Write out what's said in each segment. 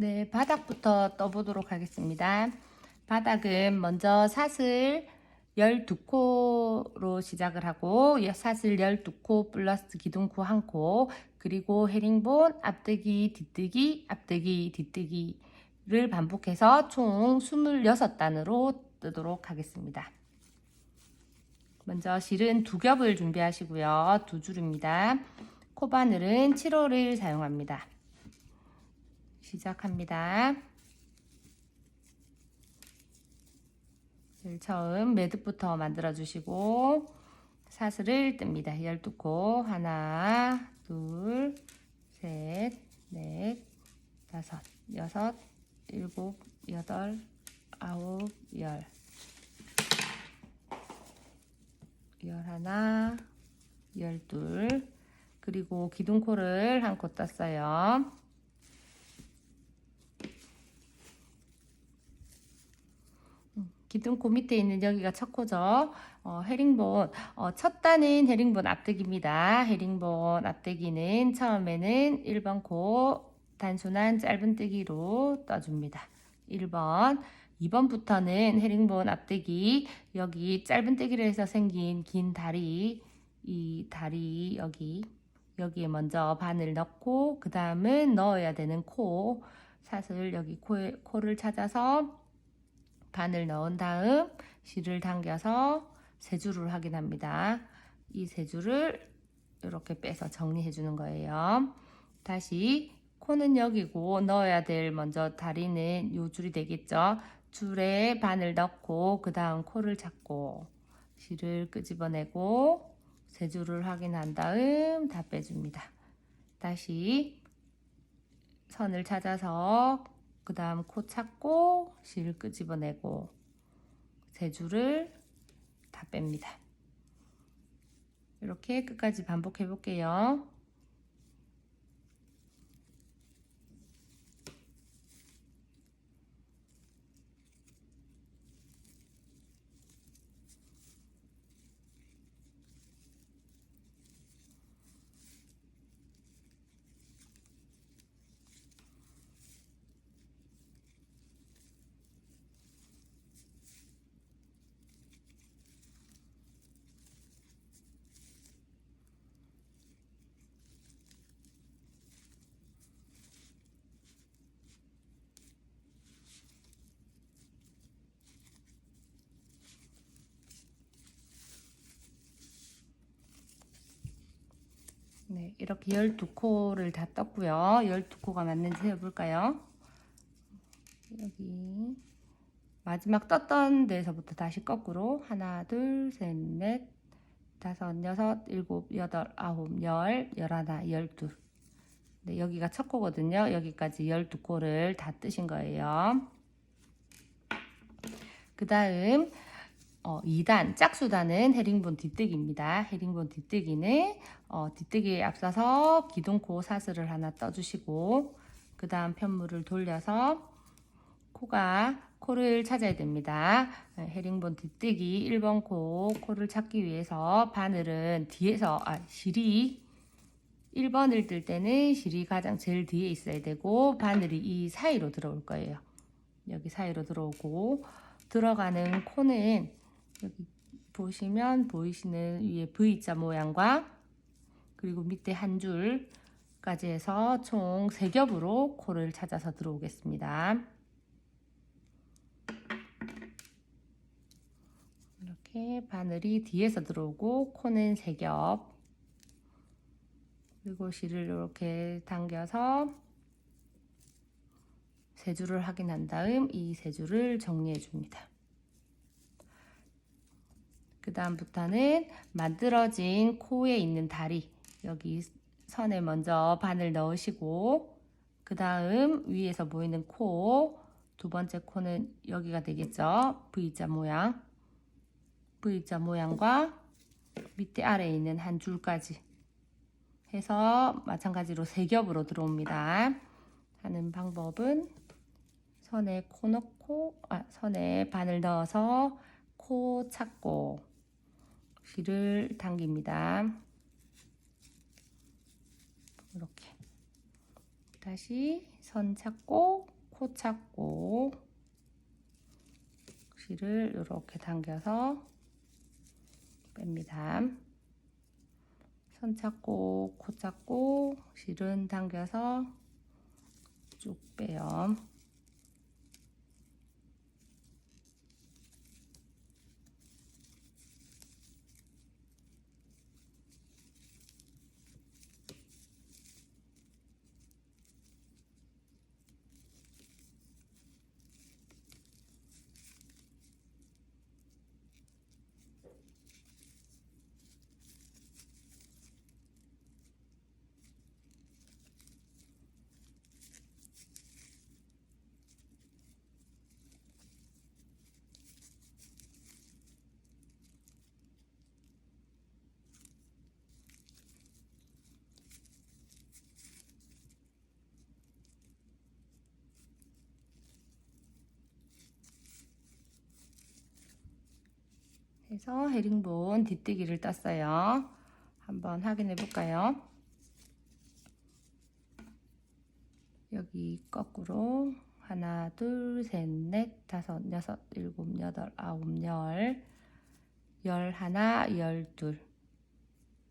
네, 바닥부터 떠보도록 하겠습니다. 바닥은 먼저 사슬 12코로 시작을 하고 사슬 12코 플러스 기둥코 1코 그리고 헤링본 앞뜨기 뒤뜨기 앞뜨기 뒤뜨기를 반복해서 총 26단으로 뜨도록 하겠습니다. 먼저 실은 두 겹을 준비하시고요. 두 줄입니다. 코바늘은 7호를 사용합니다. 시작합니다. 늘 처음 매듭부터 만들어 주시고 사슬을 뜹니다. 12코 하나 둘 셋 넷 다섯 여섯 일곱 여덟 아홉 열 열하나 열둘 그리고 기둥코를 한코 떴어요. 기둥코 밑에 있는 여기가 첫 코죠. 어, 헤링본 어, 첫 단은 헤링본 앞뜨기입니다. 헤링본 앞뜨기는 처음에는 1번 코 단순한 짧은 뜨기로 떠줍니다. 1번 2번부터는 헤링본 앞뜨기 여기 짧은 뜨기로 해서 생긴 긴 다리 이 다리 여기 여기에 먼저 바늘 넣고 그 다음은 넣어야 되는 코 사슬 여기 코에, 코를 찾아서 바늘 넣은 다음 실을 당겨서 세 줄을 확인합니다. 이 세 줄을 이렇게 빼서 정리해 주는 거예요. 다시 코는 여기고 넣어야 될 먼저 다리는 요 줄이 되겠죠. 줄에 바늘 넣고 그 다음 코를 잡고 실을 끄집어내고 세 줄을 확인한 다음 다 빼줍니다. 다시 선을 찾아서 그 다음 코 찾고 실 끄집어내고 세 줄을 다 뺍니다. 이렇게 끝까지 반복해 볼게요. 네, 이렇게 12코를 다 떴고요. 12코가 맞는지 세어볼까요? 여기 마지막 떴던 데서부터 다시 거꾸로 하나, 둘, 셋, 넷, 다섯, 여섯, 일곱, 여덟, 아홉, 열, 열하나, 열둘 네, 여기가 첫 코거든요. 여기까지 12코를 다 뜨신 거예요. 그 다음 어, 2단, 짝수단은 헤링본 뒤뜨기입니다. 헤링본 뒤뜨기는 어, 뒤뜨기에 앞서서 기둥코 사슬을 하나 떠주시고 그 다음 편물을 돌려서 코가 코를 찾아야 됩니다. 헤링본 뒤뜨기 1번 코 코를 찾기 위해서 바늘은 뒤에서 아 실이 1번을 뜰 때는 실이 가장 제일 뒤에 있어야 되고 바늘이 이 사이로 들어올 거예요. 여기 사이로 들어오고 들어가는 코는 여기 보시면 보이시는 위에 V자 모양과 그리고 밑에 한 줄까지 해서 총 3겹으로 코를 찾아서 들어오겠습니다. 이렇게 바늘이 뒤에서 들어오고 코는 3겹 그리고 실을 이렇게 당겨서 세 줄을 확인한 다음 이 세 줄을 정리해 줍니다. 그 다음부터는 만들어진 코에 있는 다리 여기 선에 먼저 바늘 넣으시고 그 다음 위에서 보이는 코 두 번째 코는 여기가 되겠죠? V자 모양. V자 모양과 밑에 아래에 있는 한 줄까지 해서 마찬가지로 세 겹으로 들어옵니다. 하는 방법은 선에 코 넣고 아 선에 바늘 넣어서 코 찾고 실을 당깁니다. 이렇게 다시 선 찾고 코 찾고 실을 이렇게 당겨서 뺍니다. 선 찾고 코 찾고 실은 당겨서 쭉 빼요. 해서 헤링본 뒷뜨기를 떴어요. 한번 확인해 볼까요? 여기 거꾸로 하나, 둘, 셋, 넷, 다섯, 여섯, 일곱, 여덟, 아홉, 열, 열 하나, 열 둘.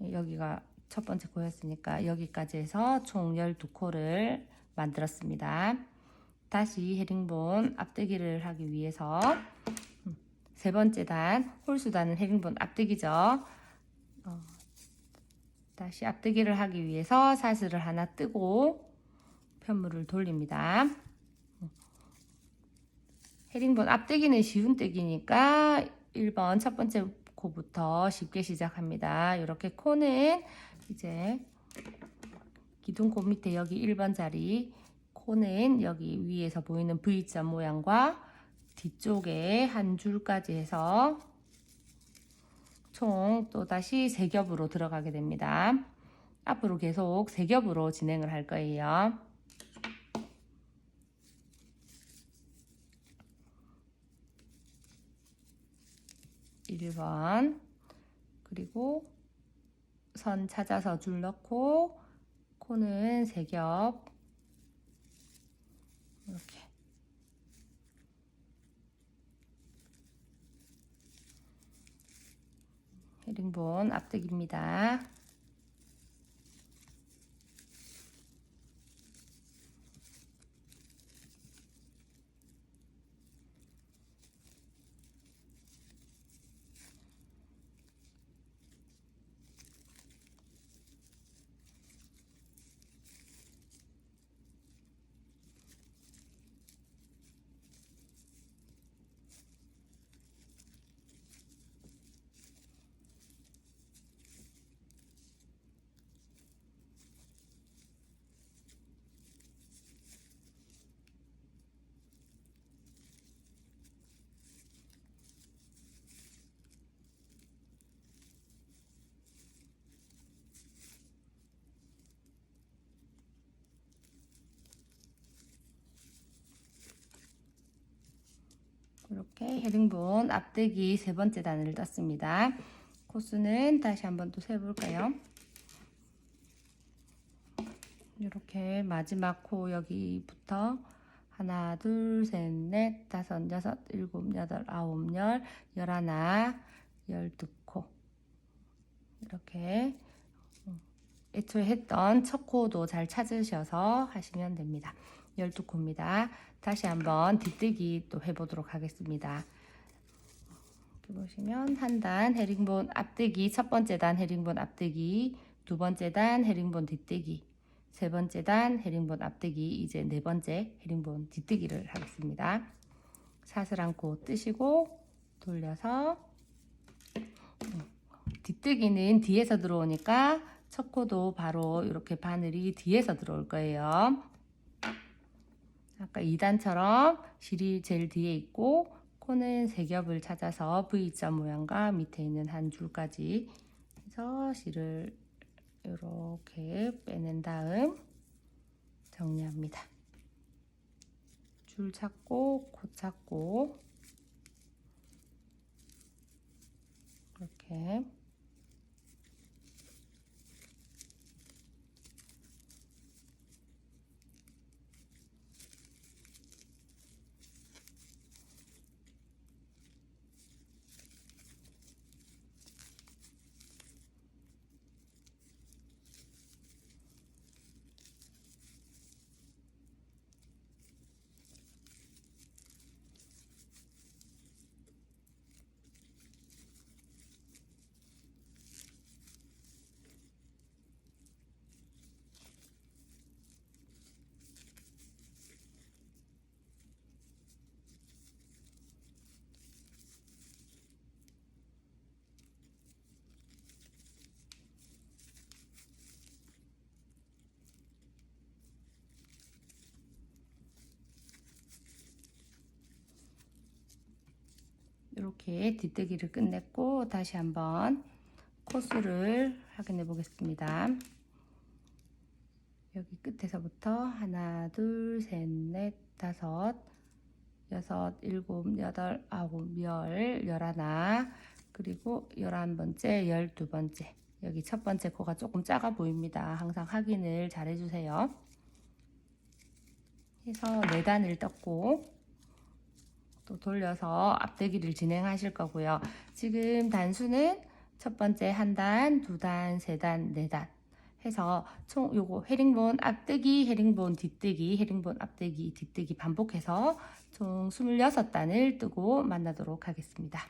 여기가 첫 번째 코였으니까 여기까지 해서 총 12코를 만들었습니다. 다시 헤링본 앞뜨기를 하기 위해서 세 번째 단 홀수단은 헤링본 앞뜨기죠. 어, 다시 앞뜨기를 하기 위해서 사슬을 하나 뜨고 편물을 돌립니다. 헤링본 앞뜨기는 쉬운 뜨기니까 1번 첫 번째 코부터 쉽게 시작합니다. 이렇게 코는 이제 기둥코 밑에 여기 1번 자리 코는 여기 위에서 보이는 V자 모양과 뒤쪽에 한 줄까지 해서 총 또다시 세 겹으로 들어가게 됩니다. 앞으로 계속 세 겹으로 진행을 할 거예요. (1번) 그리고 선 찾아서 줄 넣고 코는 세겹 3분 앞뜨기입니다. 헤링본 앞뜨기 세 번째 단을 떴습니다. 코수는 다시 한번 또 세볼까요? 이렇게 마지막 코 여기부터 하나, 둘, 셋, 넷, 다섯, 여섯, 일곱, 여덟, 아홉, 열, 열하나, 열두 코 이렇게 애초에 했던 첫 코도 잘 찾으셔서 하시면 됩니다. 12코입니다. 다시 한번 뒷뜨기 또 해보도록 하겠습니다. 보시면 한 단 헤링본 앞뜨기 첫 번째 단 헤링본 앞뜨기 두 번째 단 헤링본 뒷뜨기 세 번째 단 헤링본 앞뜨기 이제 네 번째 헤링본 뒷뜨기를 하겠습니다. 사슬 안고 뜨시고 돌려서 뒷뜨기는 뒤에서 들어오니까 첫 코도 바로 이렇게 바늘이 뒤에서 들어올 거예요. 아까 2단처럼 실이 제일 뒤에 있고 코는 세 겹을 찾아서 V자 모양과 밑에 있는 한 줄까지 해서 실을 이렇게 빼낸 다음 정리합니다. 줄 찾고 코 찾고 이렇게 이렇게 뒷뜨기를 끝냈고 다시 한번 코수를 확인해 보겠습니다. 여기 끝에서부터 하나, 둘, 셋, 넷, 다섯, 여섯, 일곱, 여덟, 아홉, 열, 열하나, 그리고 열한 번째, 열두 번째. 여기 첫 번째 코가 조금 작아 보입니다. 항상 확인을 잘 해주세요. 해서 네 단을 떴고 또 돌려서 앞대기를 진행하실 거고요. 지금 단수는 첫 번째 한 단, 두 단, 세 단, 네 단 해서 총 요거 헤링본 앞뜨기, 헤링본 뒷뜨기, 헤링본 앞뜨기, 뒷뜨기 반복해서 총 26단을 뜨고 만나도록 하겠습니다.